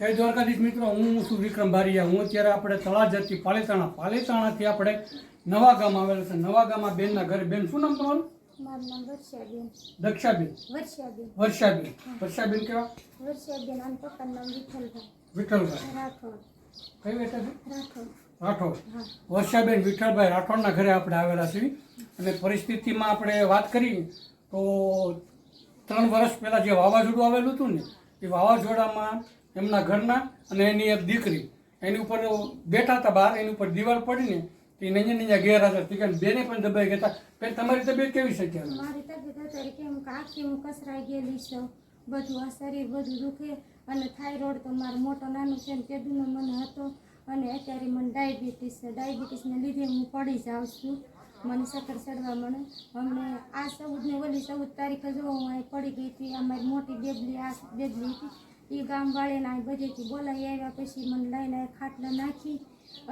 જય દ્વારકાધીશ મિત્રો હું છું વિક્રમ ભારિયા. હું અત્યારે આપણે તળાજરથી પાલેતાણા પાલેતાણાથી આપણે નવા ગામ આવેલા છે. નવા ગામમાં બેનના ઘરે બેન શું નામ તમારું? દક્ષાબેન. વર્ષાબેન. વર્ષાબેન. કેવા? વિઠ્ઠલભાઈ. કઈ છે? રાઠોડ. વર્ષાબેન વિઠ્ઠલભાઈ રાઠોડના ઘરે આપણે આવેલા છીએ. અને પરિસ્થિતિમાં આપણે વાત કરી તો ત્રણ વર્ષ પહેલાં જે વાવાઝોડું આવેલું હતું ને એ વાવાઝોડામાં એમના ઘરના અને એની એક દીકરી. એની ઉપર બેઠા હતા બહાર, એની ઉપર દિવાલ પડીને એ નંજા નંજા ગેરહાજર થઈ ગયા બેને પણ દબાઈ ગયા પછી તમારી તબિયત કેવી છે અત્યારે? મારી તબિયત અત્યારે કેમ આખી હું કસરાઈ ગયેલી છું. બધું આ શરીર બધું દુખે અને થાઇરોઇડ તો મારો મોટો નાનો છે ને તેદુનો મને હતો. અને અત્યારે મને ડાયાબિટીસ છે. ડાયાબિટીસને લીધે હું પડી જાઉં છું. મને સકર ચડવા મને અમને આ ચૌદ ને ઓલી ચૌદ તારીખે જો હું અહીં પડી ગઈ હતી અમારી મોટી બેબલી, આ બેબલી હતી. એ ગામવાળીને બધેથી બોલાવી આવ્યા પછી મને લઈને ખાટલા નાખી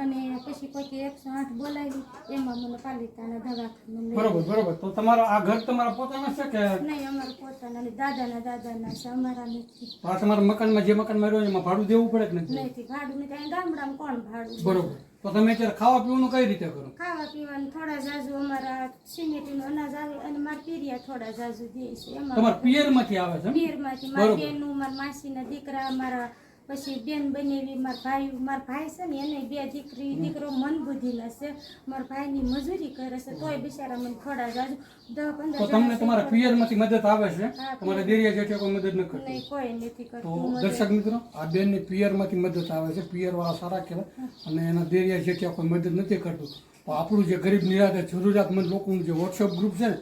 અને પછી કોઈ એકસો આઠ બોલાવી. એમાં મને પાલિતાના દવાખાને બરોબર બરોબર. તો તમારો આ ઘર તમારા પોતાના છે કે? નહીં અમારા પોતાના નહીં. દાદાના દાદાના છે અમારા નથી. આ તમારા મકાનમાં જે મકાનમાં રહ્યો એમાં ભાડું દેવું પડે કે નથી? નથી ભાડું નથી અહીં ગામડામાં કોણ ભાડું બરોબર. તો તમે અત્યારે ખાવા પીવાનું કઈ રીતે કરો ખાવા પીવાનું થોડા જાજુ અમારા સિમેન્ટનું અનાજ આવે અને મારા પીરિયા થોડા જાજુ દે છે તમારા પિયરમાંથી આવે છે? પિયરમાંથી મારા. બેનનું મારા માસીના દીકરા મારા પછી બેન બનેવી મારા ભાઈ મારા ભાઈ છે ને એને બે દીકરી દીકરો મન બુદ્ધિના છે મારા ભાઈની મજૂરી કરે છે તોય બિચારા મને થોડા જાજુ. દસ પંદર તો તમને તમારા. પિયરમાંથી મદદ આવે છે? તમારા દેરિયા જેઠે કોઈ મદદ ન કરતી. નહીં કોઈ નથી કરતું દર્શક મિત્રો આ બેનની પિયરમાંથી મદદ આવે છે પિયરવાળા સારા કહેવાય. અને એના દેરિયા જેઠિયા કોઈ મદદ નથી કરતું. તો આપણું જે ગરીબ નિરાધાર જરૂરિયાતમંદ લોકોનું જે વોટ્સઅપ ગ્રુપ છે ને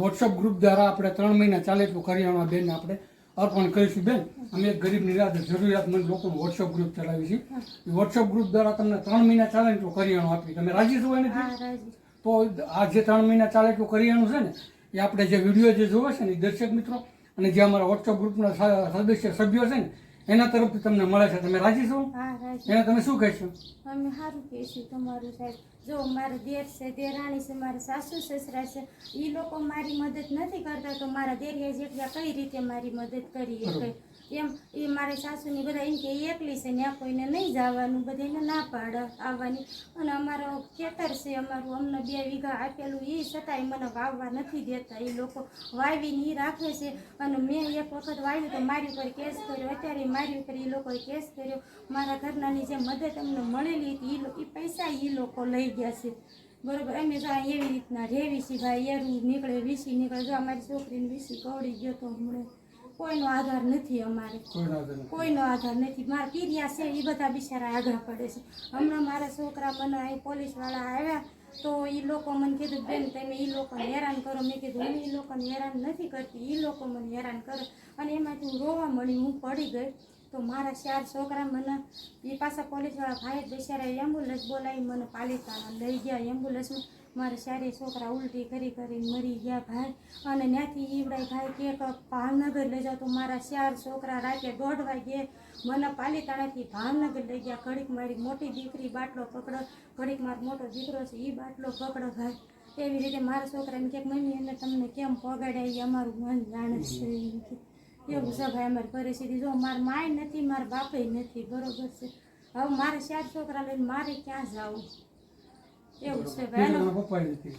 વોટ્સઅપ ગ્રુપ દ્વારા આપણે ત્રણ મહિના ચાલે એટલું કરિયાણા બેન આપણે. અર્પણ કરીશું બેન. અમે એક ગરીબ નિરાધાર જરૂરિયાતમંદ લોકોનું વોટ્સઅપ ગ્રુપ ચલાવી છીએ. એ વોટ્સઅપ ગ્રુપ દ્વારા તમને ત્રણ મહિના ચાલે એટલું કરિયાણું આપી તમે રાજી છો એનાથી? હા તો આ જે ત્રણ મહિના ચાલે એટલું કરિયાણું છે ને એ આપણે જે વીડિયો જે જોવે છે ને એ દર્શક મિત્રો અને જે અમારા વોટ્સઅપ ગ્રુપના સદસ્ય સભ્યો છે ને એના તરફથી તમને મળે છે. તમે રાજી છો? હા રાજી. એને તમે શું કહેશો? અમે સારું કહીશું તમારું સાહેબ. જો મારો દેર છે દેરાણી છે મારા સાસુ સસરા છે. એ લોકો મારી મદદ નથી કરતા તો મારા દેરિયા જેટલા કઈ રીતે મારી મદદ કરી શકે એમ, એ મારી સાસુની બધા એમ કે એકલી છે ને કોઈને નહીં જવાનું બધાને ના પાડે આવવાની. અને અમારો ખેતર છે, અમારું અમને બે વીઘા આપેલું એ છતાંય મને વાવવા નથી દેતા. એ લોકો વાવીને એ રાખે છે. અને મેં એક વખત વાવ્યું તો મારી ઉપર કેસ કર્યો. અત્યારે મારી ઉપર એ લોકોએ કેસ કર્યો. મારા ઘરનાની જે મદદ અમને મળેલી હતી એ પૈસા એ લોકો લઈ ગયા છે. બરોબર? અમે જો એવી રીતના રેવી છીએ ભાઈ. એરું નીકળે, વીસી નીકળે. જો અમારી છોકરીને વીસી કવડી ગયો તો હમણાં કોઈનો આધાર નથી અમારે. કોઈનો આધાર નથી. મારા પીરિયા છે એ બધા બિચારા આગળ પડે છે. હમણાં મારા છોકરા મને અહીં પોલીસવાળા આવ્યા તો એ લોકો મને કીધું બેન તમે એ લોકોને હેરાન કરો. મેં કીધું હું એ લોકોને હેરાન નથી કરતી. એ લોકો મને હેરાન કરે. અને એમાંથી હું રોવા મળી હું પડી ગઈ. તો મારા ચાર છોકરા મને એ પાછા પોલીસવાળા ભાઈ બિચારા એમ્બ્યુલન્સ બોલાવી મને પાલિકામાં લઈ ગયા એમ્બ્યુલન્સમાં મારા ચારેય છોકરા ઉલટી કરી કરીને મરી ગયા ભાઈ. અને ત્યાંથી ઈવડાય ભાઈ કે ભાવનગર લઈ જાઓ તો મારા ચાર છોકરા રાતે દોઢ વાગે મને પાલીતાણાથી ભાવનગર લઈ ગયા. ઘડીક મારી મોટી દીકરી બાટલો પકડો, ઘડીક મારો મોટો દીકરો છે એ બાટલો પકડો ભાઈ. એવી રીતે મારા છોકરાને કે મમ્મી, એને તમને કેમ પગાડ્યા? અમારું મન જાણે છે. એવું છે ભાઈ અમારી પરિસ્થિતિ. જો મારા માય નથી, મારા બાપે નથી. બરોબર છે. હવે મારે ચાર છોકરા લઈને મારે ક્યાં જવું? એવું છે ભાઈ નથી.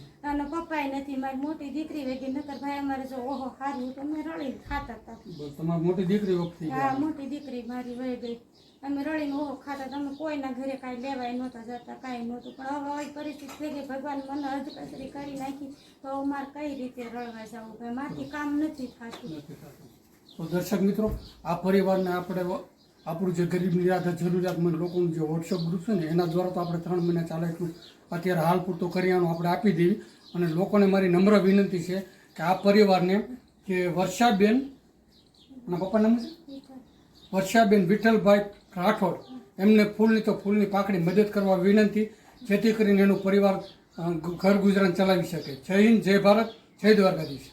પપ્પાય નથી મારી મોટી દીકરી વેગી નકર ભાઈ અમારે જો ઓહો હારું તો અમે રળીને ખાતા હતા. તમારી મોટી દીકરી વખતે હા મોટી દીકરી મારી વહી ગઈ. અમે રળીને ઓહો ખાતા હતા અમે કોઈના ઘરે કાંઈ લેવાય નહોતા જતા કાંઈ નહોતું. પણ હવે આવી પરિસ્થિતિ થઈ ગઈ ભગવાન મને અધકચરી કરી નાખી તો હવે મારે કઈ રીતે રળવા જવું? ભાઈ મારથી કામ નથી થતું. તો દર્શક મિત્રો આ પરિવારને આપણે આપણું જે ગરીબ નિરાધાર જરૂરિયાતમંદ લોકોનું જે વોટ્સઅપ ગ્રુપ છે ને એના દ્વારા તો આપણે ત્રણ મહિના ચાલે એટલું અત્યારે હાલ પૂરતું કરિયાણું આપણે આપી દેવી અને લોકોને મારી નમ્ર વિનંતી છે કે આ પરિવારને કે વર્ષાબેન અને પપ્પા નામ છે? વર્ષાબેન વિઠ્ઠલભાઈ રાઠોડ, એમને ફૂલની તો ફૂલની પાકડી મદદ કરવા વિનંતી, જેથી કરીને એનું પરિવાર ઘર ગુજરાન ચલાવી શકે. જય હિન્દ, જય ભારત, જય દ્વારકાધીશ.